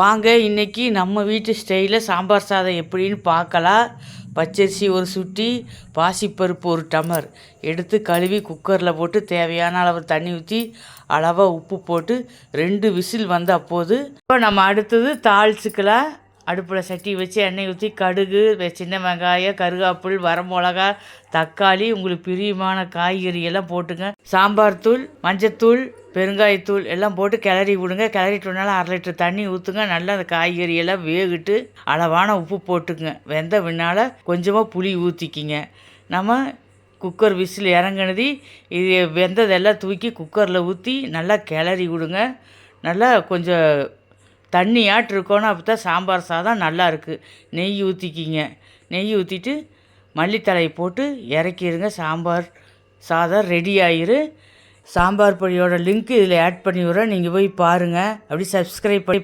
வாங்க இன்னைக்கு நம்ம வீட்டு ஸ்டைலில் சாம்பார் சாதம் எப்படின்னு பார்க்கலாம். பச்சரிசி ஒரு சுட்டி பாசிப்பருப்பு ஒரு டமர் எடுத்து கழுவி குக்கரில் போட்டு தேவையான அளவு தண்ணி ஊற்றி அளவாக உப்பு போட்டு ரெண்டு விசில் வந்த அப்போது இப்போ நம்ம அடுத்தது தாளிச்சுக்கலாம். அடுப்பில் சட்டி வச்சு எண்ணெய் ஊற்றி கடுகு சின்ன வெங்காயம் கருகாப்புள் வரமிளகா தக்காளி உங்களுக்கு பிரியமான காய்கறி எல்லாம் போட்டுங்க. சாம்பார் தூள் மஞ்சத்தூள் பெருங்காயத்தூள் எல்லாம் போட்டு கிளறி விடுங்க. கிளறிட்டோனால அரை லிட்டர் தண்ணி ஊற்றுங்க நல்லா அந்த காய்கறி எல்லாம் வேகிட்டு அளவான உப்பு போட்டுக்குங்க. வெந்த பின்னால் கொஞ்சமாக புளி ஊற்றிக்கிங்க நம்ம குக்கர் விசில் இறங்குனது இது வெந்ததெல்லாம் தூக்கி குக்கரில் ஊற்றி நல்லா கிளறி விடுங்க. நல்லா கொஞ்சம் தண்ணி இருக்கணும் அப்போ தான் சாம்பார் சாதம் நல்லா இருக்குது நெய் ஊற்றிக்கிங்க நெய் ஊற்றிட்டு மல்லித்தலையை போட்டு இறக்கிடுங்க சாம்பார் சாதம் ரெடி ஆயிரு. சாம்பார் பொடியோட லிங்க் இதில் ஆட் பண்ணி விட்றேன். நீங்கள் போய் பாருங்கள் அப்படி சப்ஸ்கிரைப் பண்ணி